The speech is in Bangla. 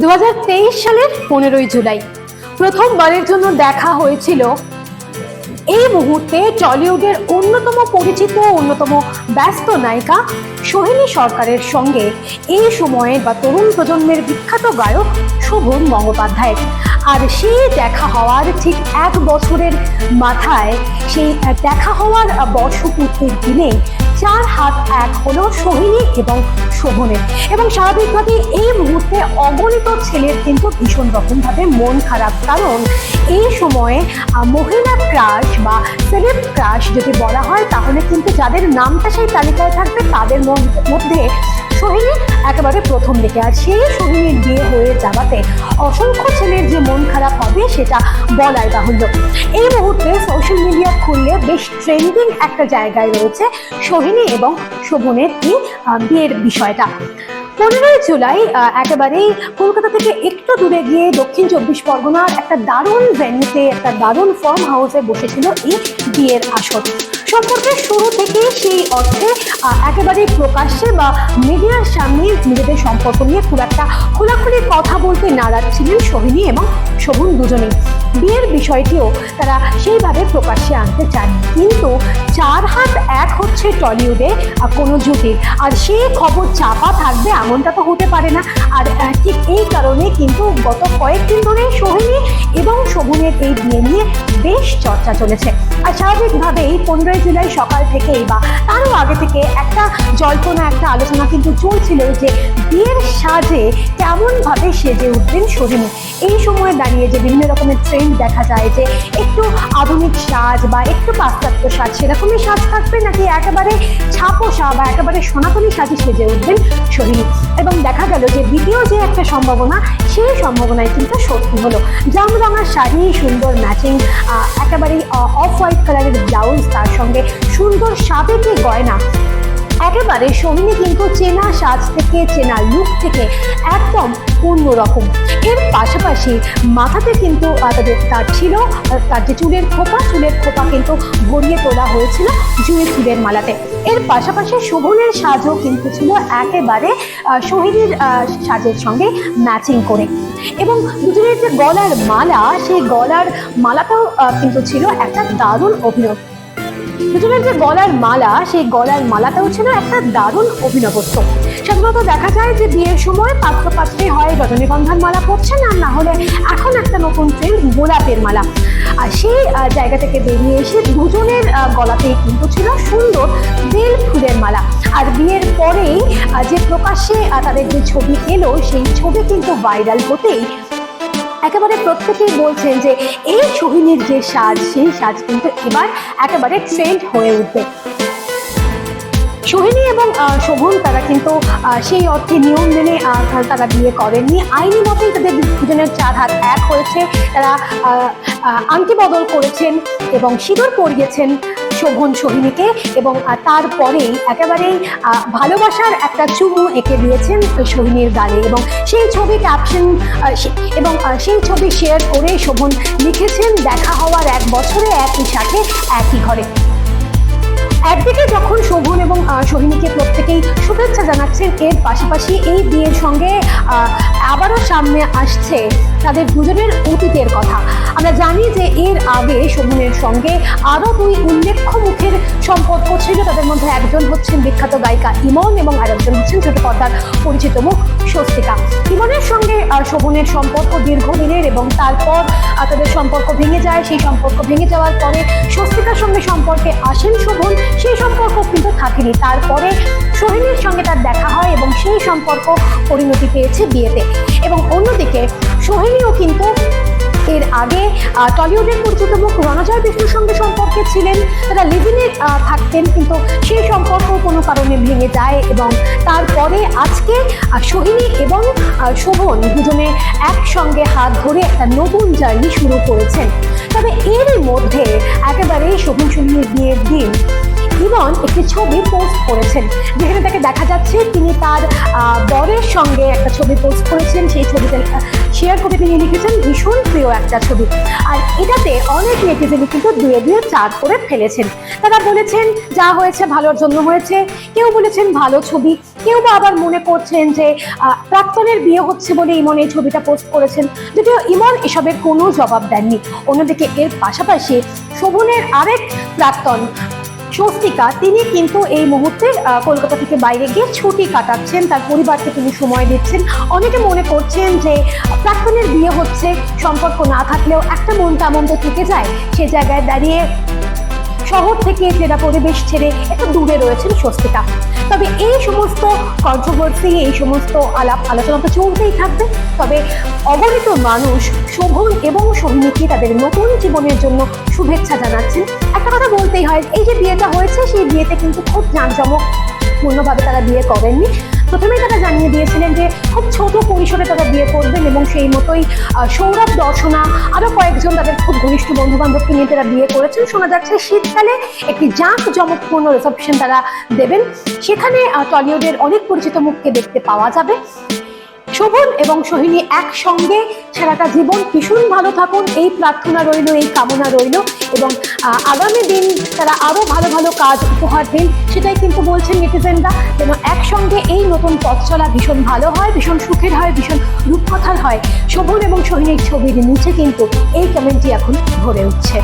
দুহাজার তেইশ সালের পনেরোই জুলাই। প্রথমবারের জন্য দেখা হয়েছিল এই মুহূর্তে টলিউডের অন্যতম পরিচিত অন্যতম ব্যস্ত নায়িকা সোহিনী সরকারের সঙ্গে এই সময়ের বা তরুণ প্রজন্মের বিখ্যাত গায়ক শোভন গঙ্গোপাধ্যায়ের আর সেই দেখা হওয়ার ঠিক এক বছরের মাথায় সেই দেখা হওয়ার বর্ষপূর্তির দিনে চার হাত এক হলো সোহিনী এবং শোভনের। এবং স্বাভাবিকভাবে এই মুহূর্তে অগণিত ছেলের কিন্তু ভীষণ রকমভাবে মন খারাপ। কারণ এই সময়ে মহিলা ক্রাশ বা সেলেব ক্রাশ যদি বলা হয়, তাহলে কিন্তু যাদের নামটা সেই তালিকায় থাকবে, তাদের মধ্যে- মধ্যে সোহিনী একেবারে প্রথম দিকে আর সেই সোহিনীর বিয়ে হয়ে যাওয়াতে অসংখ্য ছেলের যে মন খারাপ হবে সেটা বলাই বাহুল্য। এই মুহূর্তে সোশ্যাল মিডিয়া খুললে বেশ ট্রেন্ডিং একটা জায়গায় রয়েছে সোহিনী এবং শোভনের এই বিয়ের বিষয়টা। পনেরোই জুলাই একেবারেই কলকাতা থেকে একটু দূরে গিয়ে দক্ষিণ চব্বিশ পরগনার একটা দারুণ ভেন্যুতে একটা দারুণ ফার্ম হাউসে বসেছিল এই বিয়ের আসর। সম্পর্কের শুরু থেকে সেই অর্থে একেবারে প্রকাশ্যে বা মিডিয়ার সামনে নিজেদের সম্পর্ক নিয়ে খুব একটা খোলাখুলি কথা বলতে নারাজ ছিলেন সোহিনী এবং শোভন দুজনেই। বিয়ের বিষয়টিও তারা সেইভাবে প্রকাশ্যে আনতে চান। কিন্তু চার হাত এক হচ্ছে টলিউডে কোনো জুটির আর সেই খবর চাপা থাকবে এমনটা তো হতে পারে না। আর ঠিক এই কারণে কিন্তু গত কয়েকদিন ধরে সোহিনী এবং শোভনের এই বিয়ে নিয়ে বেশ চর্চা চলেছে। আর স্বাভাবিকভাবেই পনেরোই জুলাই সকাল থেকেই বা তারও আগে থেকে একটা জল্পনা, একটা আলোচনা কিন্তু চলছিল যে বিয়ের সাজে কেমনভাবে সেজে উঠবেন সোহিনী এই সময় দাঁড়িয়ে যে বিভিন্ন রকমের ট্রেন্ড দেখা যায় যে একটু আধুনিক সাজ বা একটু পাশ্চাত্য সাজ, সেরকমই সাজ থাকবে নাকি একেবারে ছাপোষা বা একেবারে সনাতনী সাজে সেজে উঠবেন সোহিনী এবং দেখা গেল যে দ্বিতীয় যে একটা সম্ভাবনা, সেই সম্ভাবনায় কিন্তু সত্যি হলো। জামরঙা শাড়ি, সুন্দর ম্যাচিং একেবারেই অফ হোয়াইট কালারের ব্লাউজ তার সঙ্গে সুন্দর সাবেকি গয়না। একেবারে সোহিনী কিন্তু চেনা সাজ থেকে চেনা লুক থেকে একদম অন্যরকম। এর পাশাপাশি মাথাতে কিন্তু তাদের তার ছিল তার যে চুলের খোপা চুলের খোপা কিন্তু গড়িয়ে তোলা হয়েছিল জুঁই চুলের মালাতে। এর পাশাপাশি শোভনের সাজও কিন্তু ছিল একেবারে আহ, সাজের সঙ্গে ম্যাচিং করে। এবং দুজনের যে গলার মালা সেই গলার মালাটাও কিন্তু ছিল একটা দারুণ অভিনব দুজনের যে গলার মালা সেই গলার মালাটাও ছিল একটা দারুণ অভিনবত্ব। সাধারণত দেখা যায় যে বিয়ের সময় পাত্র পাত্রী হয় রজনীগন্ধার মালা পরছেন আর না হলে এখন একটা নতুন ট্রেন্ড গোলাপের মালা। আর সেই জায়গা থেকে বেরিয়ে এসে দুজনের আহ, গলাতেই কিন্তু ছিল সুন্দর বেল ফুলের মালা। আর বিয়ের পরেই যে প্রকাশ্যে তাদের যে ছবি এলো সেই ছবি কিন্তু ভাইরাল হতেই একেবারে প্রত্যেকেই বলছেন যে এই সোহিনীর যে সাজ, সেই সাজ কিন্তু এবার একেবারে ট্রেন্ড হয়ে উঠবে। সোহিনী এবং শোভন তারা কিন্তু সেই অর্থে নিয়ম মেনে তারা বিয়ে করেননি। আইনি মতেই তাদের দুজনের চার হাত এক হয়েছে। তারা আংটি বদল করেছেন এবং সিঁদুর পরিয়েছেন। শোভন সোহিনীকে এবং তারপরেই একেবারেই ভালোবাসার একটা চুমু এঁকে দিয়েছেন সোহিনীর গালে এবং সেই ছবি ক্যাপশন এবং সেই ছবি শেয়ার করে শোভন লিখেছেন, দেখা হওয়ার এক বছরে একই সাথে একই ঘরে। একদিকে যখন শোভন এবং সোহিনীকে প্রত্যেকেই শুভেচ্ছা জানাচ্ছেন, এর পাশাপাশি এই বিয়ের সঙ্গে আবারও সামনে আসছে তাদের দুজনের অতীতের কথা। আমরা জানি যে এর আগে শোভনের সঙ্গে আরও দুই উল্লেখ্য মুখের সম্পর্ক ছিল। তাদের মধ্যে একজন হচ্ছেন বিখ্যাত গায়িকা ইমন এবং আরেকজন হচ্ছেন ছোট পর্দার পরিচিত মুখ স্বস্তিকা। ইমনের সঙ্গে শোভনের সম্পর্ক দীর্ঘদিনের এবং তারপর তাদের সম্পর্ক ভেঙে যায়। সেই সম্পর্ক ভেঙে যাওয়ার পরে স্বস্তিকার সঙ্গে সম্পর্কে আসেন শোভন। সেই সম্পর্ক কিন্তু থাকেনি। তারপরে সোহিনীর সঙ্গে তার দেখা হয় এবং সেই সম্পর্ক পরিণতি পেয়েছে বিয়েতে। এবং অন্যদিকে সোহিনীও কিন্তু এর আগে টলিউডের পরিচিত মুখ রণজয় বিষ্ণুর সঙ্গে সম্পর্কে ছিলেন। তারা লিভিনে থাকতেন, কিন্তু সেই সম্পর্ক কোনো কারণে ভেঙে যায় এবং তারপরে আজকে সোহিনী এবং শোভন দুজনে একসঙ্গে হাত ধরে একটা নতুন জার্নি শুরু করেছেন। তবে এরই মধ্যে একেবারে শোভন সোহিনীর বিয়ের দিন ইমন একটি ছবি পোস্ট করেছেন। যেখানে তাকে দেখা যাচ্ছে তিনি তার বরের সঙ্গে একটা ছবি পোস্ট করেছেন। সেই ছবিটা শেয়ার করে তিনি লিখেছেন, ভীষণ প্রিয় একটা ছবি। আর এটাতে অনেক নেটিজেনই কিন্তু দুয়ে দুয়ে চার করে ফেলেছেন। তারা বলেছেন, যা হয়েছে ভালোর জন্য হয়েছে। কেউ বলেছেন, ভালো ছবি। কেউ বা আবার মনে করছেন যে প্রাক্তনের বিয়ে হচ্ছে বলে ইমন এই ছবিটা পোস্ট করেছেন। যদিও ইমন এসবের কোনো জবাব দেননি। অন্যদিকে এর পাশাপাশি শোভনের আরেক প্রাক্তন স্বস্তিকা, তিনি কিন্তু এই মুহূর্তে কলকাতা থেকে বাইরে গিয়ে ছুটি কাটাচ্ছেন, তার পরিবারকে তিনি সময় দিচ্ছেন। অনেকে মনে করছেন যে, প্রাক্তনের বিয়ে হচ্ছে, সম্পর্ক না থাকলেও একটা মন তেমন তো থেকে যায়, সে জায়গায় দাঁড়িয়ে শহর থেকে ফেরা পরিবেশ ছেড়ে একটু দূরে রয়েছেন স্বস্তিকা। তবে এই সমস্ত কন্ট্রোভার্সি এই সমস্ত আলাপ আলোচনা তো চলতেই থাকবে। তবে অগণিত মানুষ শোভন এবং সোহিনীকে তাদের নতুন জীবনের জন্য শুভেচ্ছা জানাচ্ছেন। একটা কথা বলতেই হয়, এই যে বিয়েটা হয়েছে, সেই বিয়েতে কিন্তু খুব জাঁকজমক পূর্ণভাবে তারা বিয়ে করেননি। প্রথমেই তারা জানিয়ে দিয়েছিলেন যে খুব ছোট পরিসরে তারা বিয়ে করবেন এবং সেই মতোই সৌরভ, দর্শনা আরও কয়েকজন তাদের খুব ঘনিষ্ঠ বন্ধু বান্ধবকে নিয়ে তারা বিয়ে করেছেন। শোনা যাচ্ছে শীতকালে একটি জাঁক জমকপূর্ণ রিসেপশন তারা দেবেন। সেখানে টলিউডের অনেক পরিচিত মুখকে দেখতে পাওয়া যাবে। শোভন এবং সোহিনী একসঙ্গে সারাটা জীবন ভীষণ ভালো থাকুন। এই প্রার্থনা রইল, এই কামনা রইল এবং আগামী দিন তারা আরও ভালো ভালো কাজ উপহার দিন, সেটাই কিন্তু বলছেন নেটিজেনরা। যেন একসঙ্গে এই নতুন পথ চলা ভীষণ ভালো হয়, ভীষণ সুখের হয়, ভীষণ রূপকথার হয়। শোভন এবং সোহিনীর ছবির নিচে কিন্তু এই কমেন্টটি এখন ভরে উঠছে।